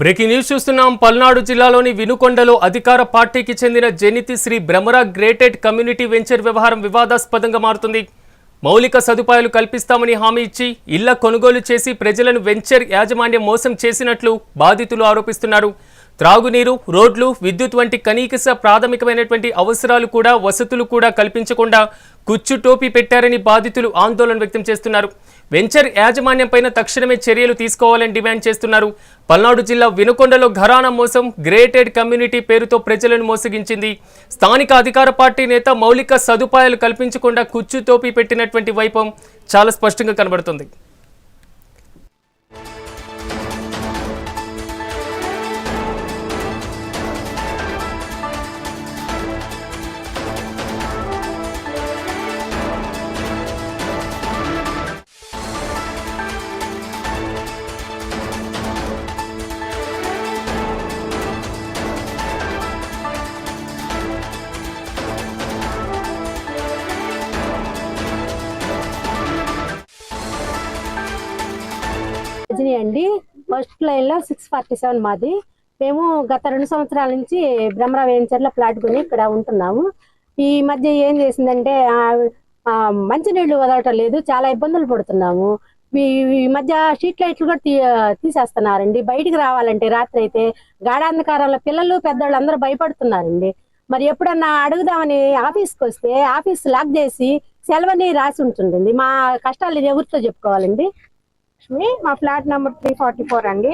Breaking news చూస్తున్నాం. పల్నాడు జిల్లాలోని వినుకొండలో అధికార పార్టీకి చెందిన zenith Shri Bhramara gated community venture వ్యవహారం వివాదాస్పదంగా మారుతుంది. మౌలిక సదుపాయాలు కల్పిస్తామని హామీ ఇచ్చి ఇళ్ళ కొనుగోలు చేసి ప్రజలను వెంచర్ యాజమాన్యం మోసం చేసినట్లు బాధితులు ఆరోపిస్తున్నారు. త్రాగునీరు రోడ్లు విద్యుత్ వంటి కనీకస ప్రాథమికమైనటువంటి అవసరాలు కూడా వసతులు కూడా కల్పించకుండా కుచ్చు టోపీ పెట్టారని బాధితులు ఆందోళన వ్యక్తం చేస్తున్నారు. వెంచర్ యాజమాన్యం పైన తక్షణమే చర్యలు తీసుకోవాలని డిమాండ్ చేస్తున్నారు. పల్నాడు జిల్లా వినుకొండలో ఘరానా మోసం గ్రేటెడ్ కమ్యూనిటీ పేరుతో ప్రజలను మోసగించింది. స్థానిక అధికార పార్టీ నేత మౌలిక సదుపాయాలు కల్పించకుండా కుచ్చు టోపీ పెట్టినటువంటి వైపం చాలా స్పష్టంగా కనబడుతుంది. రజనీ అండి. ఫస్ట్ లైన్లో సిక్స్ ఫార్టీ సెవెన్ మాది. మేము గత రెండు సంవత్సరాల నుంచి బ్రహ్మరా వెంచర్లో ఫ్లాట్ కొని ఇక్కడ ఉంటున్నాము. ఈ మధ్య ఏం చేసిందంటే మంచినీళ్ళు వదలటం లేదు చాలా ఇబ్బందులు పడుతున్నాము. ఈ ఈ మధ్య స్ట్రీట్ లైట్లు కూడా తీ తీసేస్తున్నారండి. బయటికి రావాలంటే రాత్రి అయితే గాఢాంధకారంలో పిల్లలు పెద్దవాళ్ళు అందరూ భయపడుతున్నారండి. మరి ఎప్పుడన్నా అడుగుదామని ఆఫీస్కి వస్తే ఆఫీస్ లాక్ చేసి సెలవని రాసి ఉంటుందండి. మా కష్టాలు ఎవరితో చెప్పుకోవాలండి? లక్ష్మి మా flat number three forty four అండి.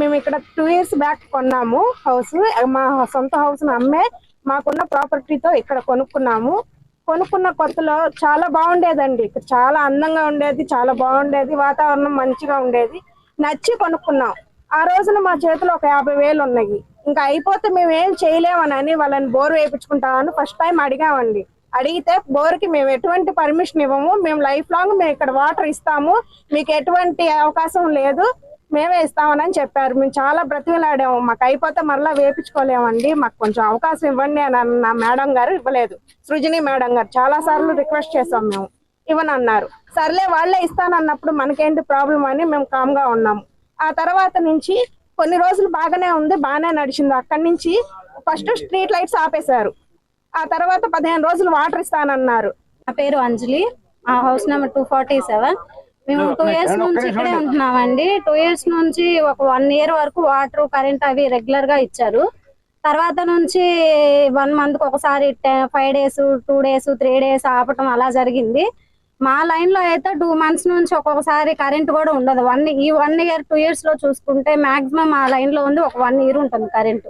మేము ఇక్కడ టూ ఇయర్స్ బ్యాక్ కొన్నాము హౌస్. మా సొంత హౌస్ అమ్మే మాకున్న ప్రాపర్టీతో ఇక్కడ కొనుక్కున్నాము. కొనుక్కున్న కొత్తలో చాలా బాగుండేదండి. ఇక్కడ చాలా అందంగా ఉండేది చాలా బాగుండేది వాతావరణం మంచిగా ఉండేది. నచ్చి కొనుక్కున్నాం. ఆ రోజున మా చేతిలో ఒక యాభై వేలు ఉన్నాయి. ఇంకా అయిపోతే మేము ఏం చేయలేమని వాళ్ళని బోర్ వేయించుకుంటామని ఫస్ట్ టైం అడిగామండి. అడిగితే బోర్కి మేము ఎటువంటి పర్మిషన్ ఇవ్వము మేము లైఫ్ లాంగ్ మేము ఇక్కడ వాటర్ ఇస్తాము మీకు ఎటువంటి అవకాశం లేదు మేమే ఇస్తామని చెప్పారు. మేము చాలా బ్రతిమలాడాము. మాకు అయిపోతే మరలా వేపించుకోలేమండి. మాకు కొంచెం అవకాశం ఇవ్వండి అని అన్న మేడం గారు ఇవ్వలేదు. సృజని మేడం గారు చాలా సార్లు రిక్వెస్ట్ చేసాం మేము. ఇవ్వనన్నారు. సర్లే వాళ్ళే ఇస్తానన్నప్పుడు మనకేంటి ప్రాబ్లం అని మేము కామ్గా ఉన్నాము. ఆ తర్వాత నుంచి కొన్ని రోజులు బాగానే ఉంది బాగానే నడిచింది. అక్కడి నుంచి ఫస్ట్ స్ట్రీట్ లైట్స్ ఆపేశారు. ఆ తర్వాత పదిహేను రోజులు వాటర్ ఇస్తానన్నారు. నా పేరు అంజలి. మా house number two forty seven. మేము టూ ఇయర్స్ నుంచి ఇక్కడే ఉంటున్నామండి. టూ ఇయర్స్ నుంచి ఒక వన్ ఇయర్ వరకు వాటర్ కరెంట్ అవి రెగ్యులర్గా ఇచ్చారు. తర్వాత నుంచి వన్ మంత్ ఒకసారి five days two days three days ఆపటం అలా జరిగింది. మా లైన్లో అయితే టూ మంత్స్ నుంచి ఒక్కొక్కసారి కరెంట్ కూడా ఉండదు. వన్ ఈ వన్ ఇయర్ టూ ఇయర్స్లో చూసుకుంటే మాక్సిమం మా లైన్లో ఉంది. ఒక వన్ ఇయర్ ఉంటుంది కరెంట్.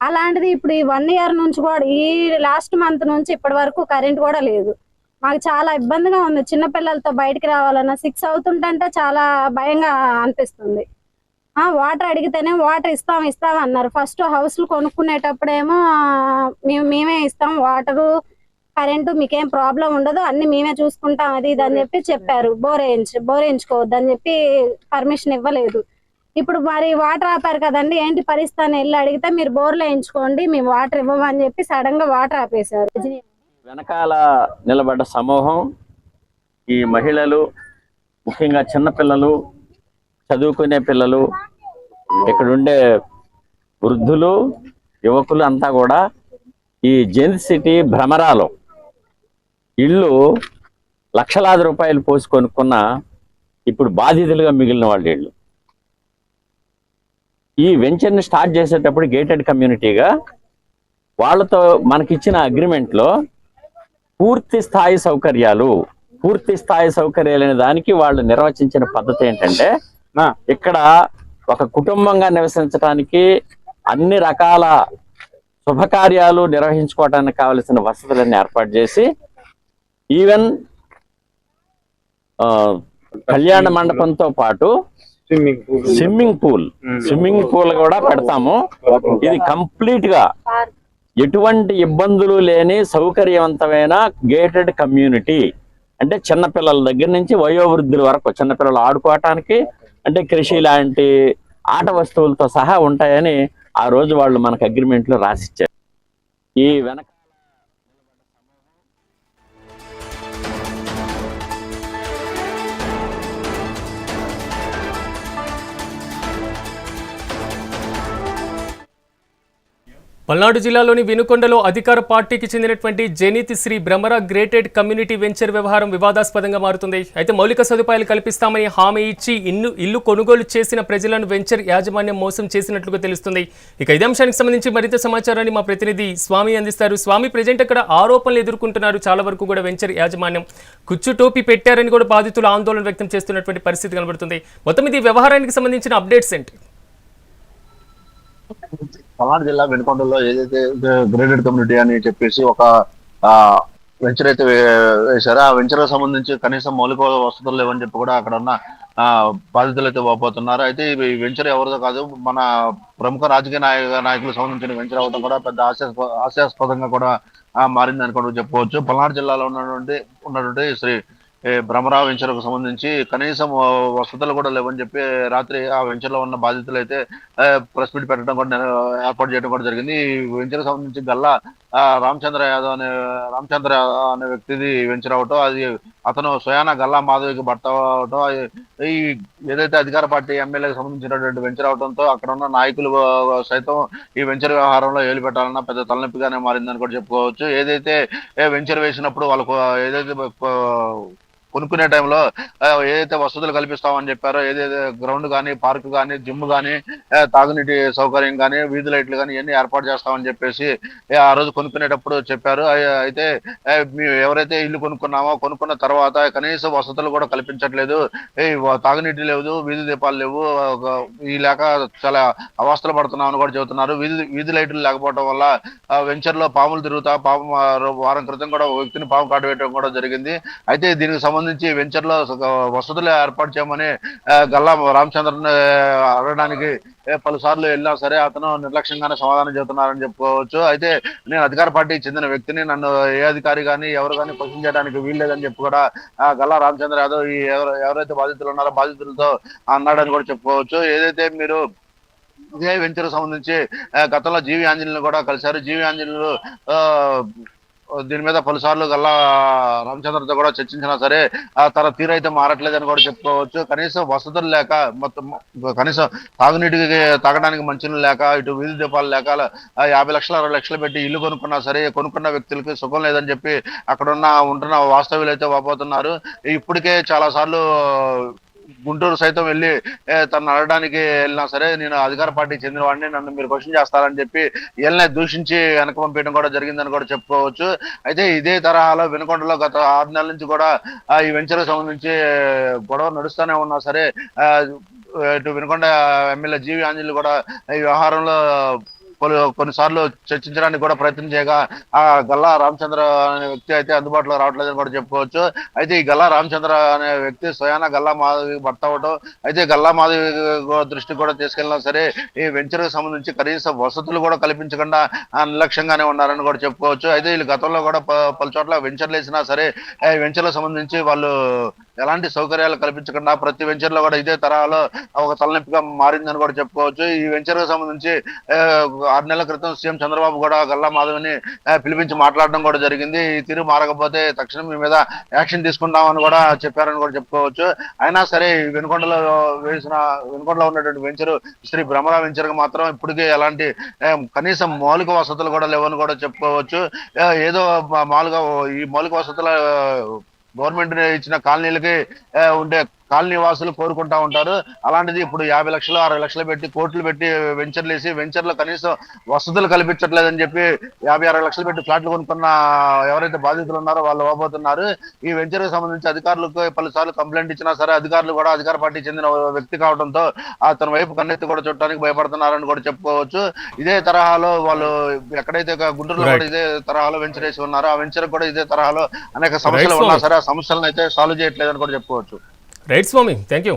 అలాంటిది ఇప్పుడు ఈ వన్ ఇయర్ నుంచి కూడా ఈ లాస్ట్ మంత్ నుంచి ఇప్పటి వరకు కరెంట్ కూడా లేదు. మాకు చాలా ఇబ్బందిగా ఉంది. చిన్న పిల్లలతో బయటికి రావాలన్నా సిక్స్ అవుతుంటే చాలా భయంగా అనిపిస్తుంది. ఆ వాటర్ అడిగితేనే వాటర్ ఇస్తాం ఇస్తాం అన్నారు. ఫస్ట్ హౌస్లు కొనుక్కునేటప్పుడేమో మేము మేమే ఇస్తాం. వాటరు కరెంటు మీకేం ప్రాబ్లం ఉండదు. అన్ని మేమే చూసుకుంటాం అది ఇది అని చెప్పి చెప్పారు. బోర్ వేయించు బోర్ వేయించుకోవద్దు అని చెప్పి పర్మిషన్ ఇవ్వలేదు. ఇప్పుడు మరి వాటర్ ఆపారు కదండి ఏంటి పరిస్థితి అని వెళ్ళి అడిగితే మీరు బోర్లు వేయించుకోండి మేము వాటర్ ఇవ్వమని చెప్పి సడన్గా వాటర్ ఆపేశారు. వెనకాల నిలబడ్డ సమూహం ఈ మహిళలు ముఖ్యంగా చిన్నపిల్లలు చదువుకునే పిల్లలు ఇక్కడ ఉండే వృద్ధులు యువకులు అంతా కూడా ఈ జెంత్ సిటీ భ్రమరాలు. ఇళ్ళు లక్షలాది రూపాయలు పోసి కొనుక్కున్న ఇప్పుడు బాధితులుగా మిగిలిన వాళ్ళు ఇళ్ళు. ఈ వెంచర్ని స్టార్ట్ చేసేటప్పుడు గేటెడ్ కమ్యూనిటీగా వాళ్ళతో మనకిచ్చిన అగ్రిమెంట్లో పూర్తి స్థాయి సౌకర్యాలు పూర్తి స్థాయి సౌకర్యాలు అనే దానికి వాళ్ళు నిర్వచించిన పద్ధతి ఏంటంటే ఇక్కడ ఒక కుటుంబంగా నివసించడానికి అన్ని రకాల శుభకార్యాలు నిర్వహించుకోవడానికి కావలసిన వసతులన్నీ ఏర్పాటు చేసి ఈవెన్ కళ్యాణ మండపంతో పాటు swimming pool. Swimming pool. Pool కూడా పెడతాము. ఇది కంప్లీట్గా ఎటువంటి ఇబ్బందులు లేని సౌకర్యవంతమైన గేటెడ్ కమ్యూనిటీ. అంటే చిన్నపిల్లల దగ్గర నుంచి వయోవృద్ధుల వరకు చిన్నపిల్లలు ఆడుకోవటానికి అంటే కృషి లాంటి ఆట వస్తువులతో సహా ఉంటాయని ఆ రోజు వాళ్ళు మనకు అగ్రిమెంట్లో రాసిచ్చారు. ఈ వెనక పల్నాడు జిల్లాలోని వినుకొండలో అధికార పార్టీకి చెందినటువంటి zenith Shri Bhramara gated community venture వ్యవహారం వివాదాస్పదంగా మారుతుంది. అయితే మౌలిక సదుపాయాలు కల్పిస్తామని హామీ ఇచ్చి ఇల్లు ఇల్లు కొనుగోలు చేసిన ప్రజలను వెంచర్ యాజమాన్యం మోసం చేసినట్లుగా తెలుస్తుంది. ఇక ఇదే అంశానికి సంబంధించి మరింత సమాచారాన్ని మా ప్రతినిధి స్వామి అందిస్తారు. స్వామి ప్రజెంట్ అక్కడ ఆరోపణలు ఎదుర్కొంటున్నారు. చాలా వరకు కూడా వెంచర్ యాజమాన్యం కుచ్చు టోపీ పెట్టారని కూడా బాధితులు ఆందోళన వ్యక్తం చేస్తున్నటువంటి పరిస్థితి కనబడుతుంది. మొత్తం ఇది వ్యవహారానికి సంబంధించిన అప్డేట్స్ ఏంటి? పల్నాడు జిల్లా వెనుకొండలో ఏదైతే గ్రేడెడ్ కమ్యూనిటీ అని చెప్పేసి ఒక వెంచర్ అయితే వే- వేశారో ఆ వెంచర్ సంబంధించి కనీసం మౌలిక వసతులు లేవని చెప్పి కూడా అక్కడ ఉన్న ఆ బాధితులు అయితే వాపోతున్నారు. అయితే ఈ వెంచర్ ఎవరిదో కాదు మన ప్రముఖ రాజకీయ నాయక నాయకులకు సంబంధించిన వెంచర్ అవడం కూడా పెద్ద హాస్యాస్ప హాస్యాస్పదంగా కూడా మారింది మారిందని కూడా చెప్పుకోవచ్చు. పల్నాడు జిల్లాలో ఉన్నటువంటి ఉన్నటువంటి శ్రీ భ్రమరా వెంచర్కు వెంచర్కు సంబంధించి కనీసం వసతులు కూడా లేవని చెప్పి రాత్రి ఆ వెంచర్లో ఉన్న బాధితులు అయితే ప్రెస్ మీట్ పెట్టడం కూడా ఏర్పాటు చేయడం కూడా జరిగింది. ఈ వెంచర్ సంబంధించి గల్లా రామచంద్ర యాదవ్ అనే రామచంద్ర అనే వ్యక్తిది వెంచర్ అవటం అది అతను స్వయాన గల్లా మాధవికి భర్త అవటం ఈ ఏదైతే అధికార పార్టీ ఎమ్మెల్యేకి సంబంధించినటువంటి వెంచర్ అవడంతో అక్కడ ఉన్న నాయకులు సైతం ఈ వెంచర్ వ్యవహారంలో ఏలు పెట్టాలన్న పెద్ద తలనొప్పిగానే మారిందని కూడా చెప్పుకోవచ్చు. ఏదైతే వెంచర్ వేసినప్పుడు వాళ్ళకు ఏదైతే కొనుక్కునే టైంలో ఏదైతే వసతులు కల్పిస్తామని చెప్పారో ఏదైతే గ్రౌండ్ కానీ పార్క్ కానీ జిమ్ కానీ తాగునీటి సౌకర్యం కానీ వీధి లైట్లు కానీ ఇవన్నీ ఏర్పాటు చేస్తామని చెప్పేసి ఆ రోజు కొనుక్కునేటప్పుడు చెప్పారు. అయితే మేము ఎవరైతే ఇల్లు కొనుక్కున్నామో కొనుక్కున్న తర్వాత కనీస వసతులు కూడా కల్పించట్లేదు. ఏ, తాగునీటి లేదు వీధి దీపాలు లేవు ఈ లేక చాలా అవస్థలు పడుతున్నామని కూడా చెబుతున్నారు. వీధి వీధి లైట్లు లేకపోవడం వల్ల వెంచర్లో వెంచర్లో పాములు తిరుగుతా పాము వారం క్రితం కూడా వ్యక్తిని పాము కాటు కూడా జరిగింది. అయితే దీనికి సంబంధించి వెంచర్లో వసతులు ఏర్పాటు చేయమని గల్లా రామచంద్రన్ అడగడానికి పలుసార్లు వెళ్ళినా సరే అతను నిర్లక్ష్యంగానే సమాధానం చెబుతున్నారని చెప్పుకోవచ్చు. అయితే నేను అధికార పార్టీకి చెందిన వ్యక్తిని నన్ను ఏ అధికారి కానీ ఎవరు కానీ క్వశ్చన్ చేయడానికి వీల్లేదని చెప్పి కూడా గల్లా రామచంద్ర యాదవ్ ఈ ఎవరైతే బాధితులు ఉన్నారో బాధితులతో అన్నాడని కూడా చెప్పుకోవచ్చు. ఏదైతే మీరు ఇదే వెంచర్ సంబంధించి గతంలో జీవి ఆంజనేయులు కూడా కలిశారు. జీవి ఆంజనేయులు ఆ, దీని మీద పలుసార్లు గల్లా రామచంద్రతో కూడా చర్చించినా సరే ఆ తన తీరు అయితే మారట్లేదని కూడా చెప్పుకోవచ్చు. కనీసం వసతులు లేక మొత్తం కనీసం తాగునీటికి తాగడానికి మంచినీళ్ళు లేక ఇటు వీధి దీపాలు లేక యాభై లక్షలు అరవై లక్షలు పెట్టి ఇల్లు కొనుక్కున్నా సరే కొనుక్కున్న వ్యక్తులకి సుఖం లేదని చెప్పి అక్కడున్న ఉంటున్న వాస్తవ్యులు అయితే వాపోతున్నారు. ఇప్పటికే చాలా సార్లు గుంటూరు సైతం వెళ్ళి తను అడగడానికి వెళ్ళినా సరే నేను అధికార పార్టీకి చెందిన వాడిని నన్ను మీరు క్వశ్చన్ చేస్తారని చెప్పి వీళ్ళని దూషించి వెనక పంపించడం కూడా జరిగిందని కూడా చెప్పుకోవచ్చు. అయితే ఇదే తరహాలో వినకొండలో గత ఆరు నెలల నుంచి కూడా ఈ వెంచర్ సంబంధించి గొడవ నడుస్తూనే ఉన్నా సరే ఇటు వినకొండ ఎమ్మెల్యే జీవి ఆంజలి కూడా ఈ వ్యవహారంలో పలు కొన్నిసార్లు చర్చించడానికి కూడా ప్రయత్నం చేయగా ఆ గల్లా రామచంద్ర అనే వ్యక్తి అయితే అందుబాటులో రావట్లేదని కూడా చెప్పుకోవచ్చు. అయితే ఈ గల్లా రామచంద్ర అనే వ్యక్తి స్వయాన గల్లా మాధవి భర్త అవటం అయితే గల్లా మాధవి దృష్టి కూడా తీసుకెళ్ళినా సరే ఈ వెంచర్కు సంబంధించి కనీస వసతులు కూడా కల్పించకుండా నిర్లక్ష్యంగానే ఉన్నారని కూడా చెప్పుకోవచ్చు. అయితే వీళ్ళు గతంలో కూడా పలు చోట్ల వెంచర్లు వేసినా సరే వెంచర్లకు సంబంధించి వాళ్ళు ఎలాంటి సౌకర్యాలు కల్పించకుండా ప్రతి వెంచర్లో కూడా ఇదే తరహాలో ఒక తలనొప్పిగా మారిందని కూడా చెప్పుకోవచ్చు. ఈ వెంచర్కు సంబంధించి ఆరు నెలల క్రితం సీఎం చంద్రబాబు కూడా గల్లా మాధవిని పిలిపించి మాట్లాడడం కూడా జరిగింది. ఈ తీరు మారకపోతే తక్షణం మీ మీద యాక్షన్ తీసుకుంటామని కూడా చెప్పారని కూడా చెప్పుకోవచ్చు. అయినా సరే వెనుకొండలో వేసిన వెనుకొండలో ఉన్నటువంటి వెంచర్ శ్రీ భ్రమరా వెంచర్కి మాత్రం ఇప్పటికే ఎలాంటి కనీసం మౌలిక వసతులు కూడా లేవని కూడా చెప్పుకోవచ్చు. ఏదో మామూలుగా ఈ మౌలిక వసతుల గవర్నమెంట్ ఇచ్చిన కాలనీలకి ఉండే కాలనీ వాసులు కోరుకుంటా ఉంటారు అలాంటిది ఇప్పుడు యాభై లక్షలు అరవై లక్షలు పెట్టి కోట్లు పెట్టి వెంచర్లు వేసి వెంచర్లో కనీసం వసతులు కల్పించట్లేదని చెప్పి యాభై అరవై లక్షలు పెట్టి ఫ్లాట్లు కొనుక్కున్న ఎవరైతే బాధితులు ఉన్నారో వాళ్ళు ఇవ్వబోతున్నారు ఈ వెంచర్కి సంబంధించి అధికారులకు పలుసార్లు కంప్లైంట్ ఇచ్చినా సరే అధికారులు కూడా అధికార పార్టీ చెందిన వ్యక్తి కావడంతో అతని వైపు కన్నెత్తి కూడా చూడటానికి భయపడుతున్నారని కూడా చెప్పుకోవచ్చు ఇదే తరహాలో వాళ్ళు ఎక్కడైతే గుంటూరులో. కూడా ఇదే తరహాలో వెంచర్ వేసి ఉన్నారో ఆ వెంచర్ కూడా ఇదే తరహాలో అనేక సమస్యలు ఉన్నా. సరే ఆ సమస్యలను అయితే సాల్వ్ చేయట్లేదని కూడా చెప్పుకోవచ్చు రైట్ స్వామి థ్యాంక్ యూ